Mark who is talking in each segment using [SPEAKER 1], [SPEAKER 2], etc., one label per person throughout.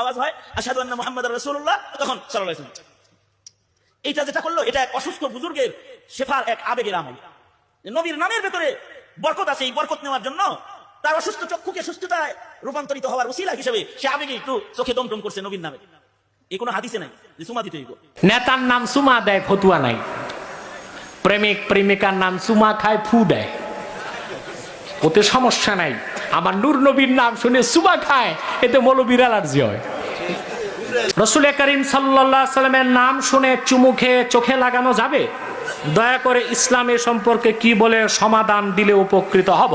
[SPEAKER 1] আওয়াজ হয় আসাদু আন্না মোহাম্মদ রসুল্লাহ তখন সাল্লাহ এইটা যেটা করল, এটা এক অসুস্থ বুজুর্গের শেফার এক আবেগের আমল। নবীর নামের ভেতরে বরকত আছে, এই বরকত নেওয়ার জন্য তার অসুস্থ চক্ষুকে সুস্থতায় রূপান্তরিত হওয়ার উসিলা হিসেবে সে আবেগে একটু চোখে দমটম করছে নবীর নামে। এই কোনো হাদিসে নাই, যে সুমা দিতে
[SPEAKER 2] নেতার নাম সুমা দেয়, ফতুয়া নাই। প্রেমিক, প্রেমিকার নাম সুমা খায়, ফু দেয়। ওতে সমস্যা নাই। আমার নূর নবীর নাম শুনে সুমা খায় এতে মৌলবীর অ্যালার্জি হয়। রসুল করিম সাল্লা সাল্লামের নাম শুনে চুমু খেয়ে চোখে লাগানো যাবে? দয়া করে ইসলামের সম্পর্কে কি বলে সমাধান দিলে উপকৃত হব?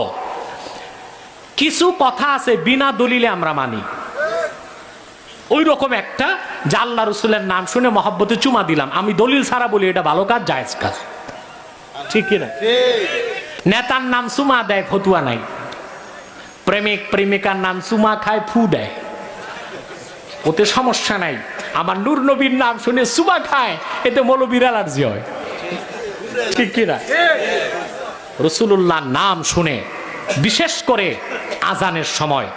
[SPEAKER 2] কিছু কথা আছে বিনা দলিলে আমরা মানি। ওই রকম একটা যে আল্লাহ রসুলের নাম শুনে মহব্বতে চুমা দিলাম। আমি দলিল ছাড়া বলি এটা ভালো কাজ জায়েজ কাজ। ঠিক কিনা? নেতার নাম সুমা দেয় ফতুয়া নাই। প্রেমিক, প্রেমিকার নাম সুমা খায় ফু দেয়। ওতে সমস্যা নাই। আমার নূর নবীর নাম শুনে সুমা খায়, এতে মৌলবীর অ্যালার্জি হয়। ঠিক কিনা? রসুল্লাহ নাম শুনে, বিশেষ করে আজানের সময়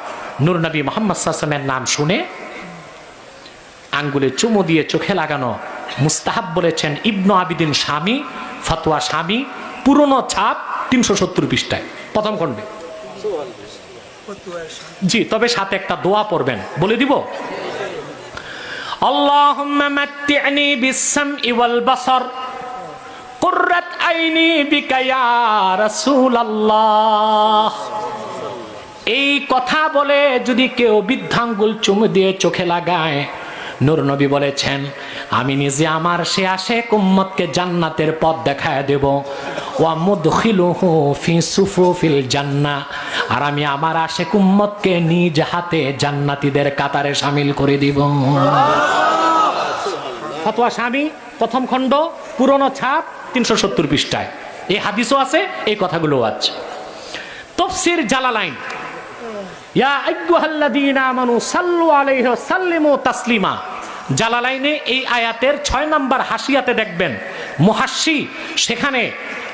[SPEAKER 2] নূর নবী মোহাম্মদ সাসমের নাম শুনে, আঙ্গুলে চুমু দিয়ে চোখে লাগানো মুস্তাহাব বলেছেন ইবনু আবিদিন স্বামী ফতোয়া স্বামী পুরনো ছাপ তিনশো সত্তর পৃষ্ঠায়, প্রথম খণ্ডে। জি, তবে সাথে একটা দোয়া পড়বেন। বলে দিব? আইনি এই কথা বলে যদি কেউ বৃদ্ধাঙ্গুল চুমু দিয়ে চোখে লাগায়, নূর নবী বলেছেন আমি নিজে আমার সে আসে কুম্মতকে জান্নাতের পথ দেখায় দেব। ওয়া মুদখিলুহু ফি সুফুফিল জান্নাহ আর আমি আমার আশে কুম্মতকে নিজ হাতে জান্নাতীদের কাতারে শামিল করে দিব। ফতোয়া স্বামী, প্রথম খণ্ড, পুরনো ছাপ, তিনশো সত্তর পৃষ্ঠায়। এই হাদিসও আছে, এই কথাগুলো আছে। তফসির জালালাইন। ইয়া আইয়ুহাল্লাযীনা আমানু সাল্লু আলাইহি ওয়া সাল্লিমু তাসলিমা। জালালাইনে এই আয়াতের ছয় নম্বর হাসিয়াতে দেখবেন মুহাসসি সেখানে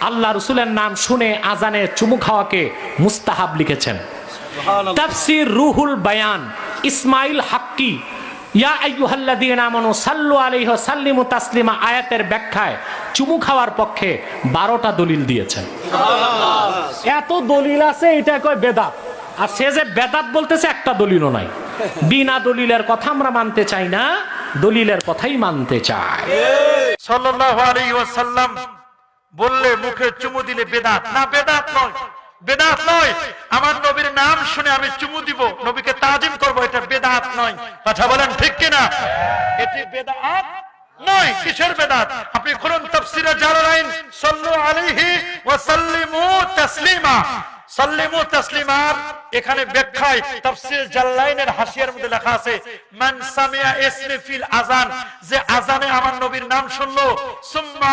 [SPEAKER 2] আল্লাহ রসুলের নাম শুনে আজানে চুমু খাওয়াকে মুস্তাহাব লিখেছেন। তাফসির রুহুল বায়ান ইসমাইল হাক্কি ইয়া আইয়ুহাল্লাযীনা আমানু সাল্লু আলাইহি ওয়া সাল্লিমু তাসলিমা আয়াতের ব্যাখ্যায় চুমু খাওয়ার পক্ষে বারোটা দলিল দিয়েছেন। এত দলিল আছে এটা কয় বেদাত। আর সে যে বেদাত বলতেছে একটা দলিলও নাই। বিনা দলিলের কথা আমরা মানতে চাই না। দলিলের কথাই মানতে
[SPEAKER 3] সাল্লাল্লাহু বললে, মুখে চুমু দিলে বেদাত। না, বেদাত নয়। বেদাত নয়। আমার নবীর নাম শুনে আমি চুমু দিব, নবীকে তাজিম করব, এটা বেদাত নয়। কথা বলেন ঠিক কিনা? এটি বেদাত নয়, কিসের বেদাত? আপনি খুলুন তাফসিরে জালালাইন, সাল্লু আলাইহি ওয়া সাল্লিমু তাসলিমা। সাল্লিমু তাসলিমার এখানে ব্যাখ্যায় তাফসীর জাল্লাইনের মধ্যে লেখা আছে, মান সামিয়া ইসমি ফিল আযান যে আযানে আমার নবীর নাম শুনলো, সুম্মা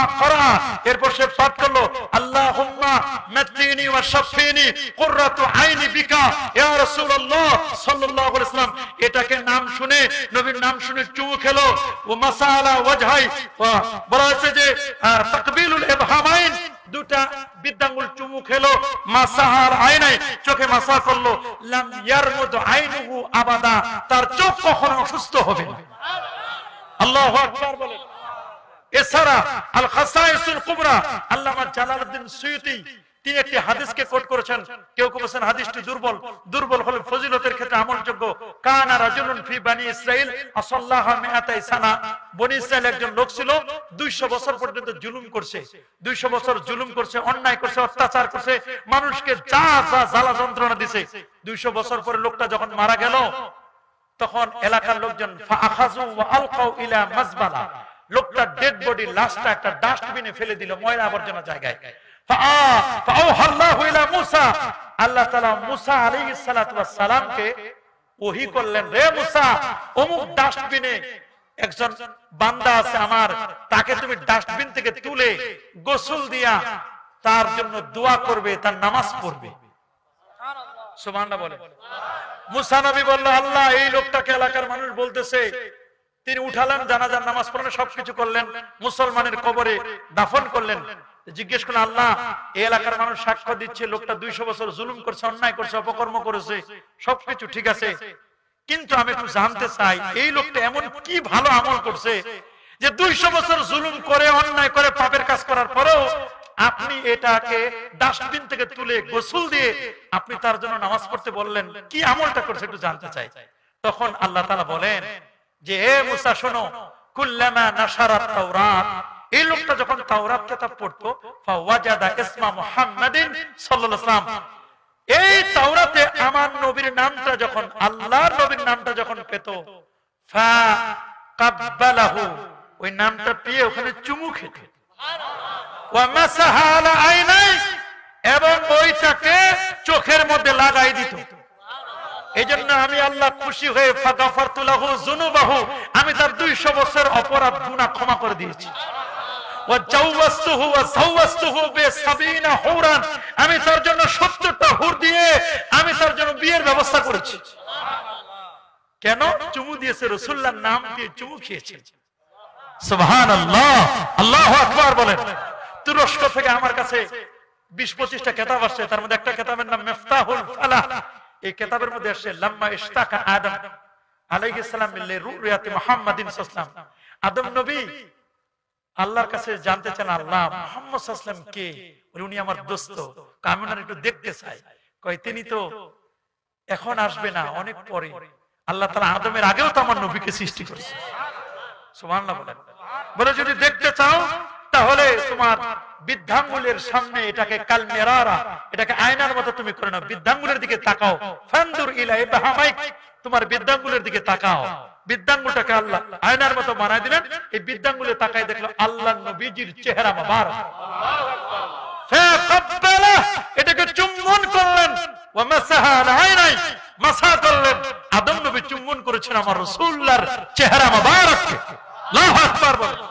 [SPEAKER 3] এরপর সে পাঠ করল, আল্লাহুম্মা মাতিনি ওয়া শাফিনি কুররাতু আইনি বিকা ইয়া রাসূলুল্লাহ সাল্লাল্লাহু আলাইহি এটাকে নাম শুনে, নবীর নাম শুনে চুমু খেলো, ও মাসালা ওয়াজহাই বলা হচ্ছে যে তাকবিলুল ইবহামাইন দুটা বিদ্যাঙ্গুল চুমু খেলো, মাসাহার আয়নায় চোখে মাসা করল, লাম ইয়ারমুদ আইনুহু আবাদা, তার চোখ কখনো অসুস্থ হবে আল্লাহ আল্লাহু আকবার বলেন। এছাড়া আল খাসাইসুল কুবরা, আল্লামা জালালউদ্দিন সুয়ুতি তিনি একটি হাদিসকে কোট করেছেন। কেউ কেউ বলেছেন হাদিসটি দুর্বল। দুর্বল হলে ফজিলতের ক্ষেত্রে আমলযোগ্য। কানা রাজুলুন ফি বানি ইসরাইল আসাল্লাহা মিআতাই সানা। বনি ইসরাইল একজন লোক ছিল 200 বছর পর্যন্ত জুলুম করছে। 200 বছর জুলুম করছে, অন্যায় করছে, অত্যাচার করছে। মানুষকে যা যা জ্বালা যন্ত্রণা দিছে। 200 বছর পরে লোকটা যখন মারা গেল, তখন এলাকার লোকজন ফাআখাযু ওয়া আলকাউ ইলা মাজবালা লোকটা ডেড বডি লাশটা একটা ডাস্টবিনে ফেলে দিল, ময়লা আবর্জনা জায়গায়। আল্লাহ মূসা ওয়াস সালামকে ওহী করলেন রে মূসা অমুক ডাস্টবিনে একজন বান্দা আছে আমার তাকে তুমি ডাস্টবিন থেকে তুলে গোসল দিয়া তার জন্য দোয়া করবে তার নামাজ পড়বে। সুবহানাল্লাহ। বলে মুসা নবী বলল আল্লাহ এই লোকটাকে এলাকার মানুষ বলতেছে তিনি উঠালেন জানাজার নামাজ পড়লেন সবকিছু করলেন মুসলমানের কবরে দাফন করলেন। জিজ্ঞেস করলেন আল্লাহ, এই এলাকার মানুষ সাক্ষ্য দিচ্ছে, লোকটা দুইশো বছর জুলুম করছে, অন্যায় করছে, অপকর্ম করেছে, সবকিছু ঠিক আছে। কিন্তু আমি একটু জানতে চাই, এই লোকটা এমন কি ভালো আমল করছে যে দুইশো বছর জুলুম করে, অন্যায় করে, পাপের কাজ করার পরেও আপনি এটাকে ডাস্টবিন থেকে তুলে গোসল দিয়ে আপনি তার জন্য নামাজ পড়তে বললেন। কি আমলটা করছে একটু জানতে চাই। তখন আল্লাহ তাআলা বলেন যে, হে মুসা, শোনো, কুল্লামা নাশারাত তাওরাত এই লোকটা যখন তাওরাত কিতাব পড়তো, ফাওয়াজাদা ইসমা মুহাম্মাদিন সাল্লাল্লাহু আলাইহি ওয়াসাল্লাম। এই তাওরাতে আমার নবীর নামটা যখন, আল্লাহর নবীর নামটা যখন পেত, ফা কাব্বালাহু, ওই নামটা পেয়ে ওখানে চুমু খেত। এবং চোখের মধ্যে লাগাই দিত। এই জন্য আমি আল্লাহ খুশি হয়ে ফাগাফারতুলাহু যুনুবাহু আমি তার 200 বছর অপরাধ গুনাহ ক্ষমা করে দিয়েছি। আমি তার জন্য 70টা হুর দিয়ে আমি তার জন্য বিয়ের ব্যবস্থা করেছি। কেন? চুমু দিয়েছে রাসূলুল্লাহর নাম দিয়ে চুমু খেয়েছে। আল্লাহু বলেন। তুরস্ক থেকে আমার কাছে 20 25টা কিতাব আসছে। তার মধ্যে একটা কিতাবের নাম মিফতাহুল এই কিতাবের মধ্যে আসছে, লাম্মা ইশতাকা আদম। আলাইহিস সালাম মিল্লে মুহাম্মাদিন সাল্লাল্লাহু আলাইহি আদম নবী আল্লাহর কাছে জানতে চান আল্লাহ মোহাম্মদ কে? উনি আমার দোস্ত। আমি একটু দেখতে চাই। কয়, তিনি তো এখন আসবে না, অনেক পরে। আল্লাহ তাআলা আদমের আগেও তো আমার নবীকে সৃষ্টি করেছে। বলে, যদি দেখতে চাও, তাহলে তোমার বৃদ্ধাঙ্গুলের সামনে এটাকে কাল মেরারা, এটাকে আয়নার মতো তুমি করে নাও। বৃদ্ধাঙ্গুলের দিকে তাকাও। ফান্দুর ইলা ইবাহামাইক তোমার বৃদ্ধাঙ্গুলের দিকে তাকাও। বৃদ্ধাঙ্গুলটাকে আল্লাহ আয়নার মতো বানাই দিলেন। এই বৃদ্ধাঙ্গুলে তাকাই দেখল আল্লাহ নবীজির চেহারা বাবার এটাকে চুম্বন করলেন। আদম নবী চুম্বন করেছেন আমার রসুল্লার চেহারা মোবারককে। বলেন।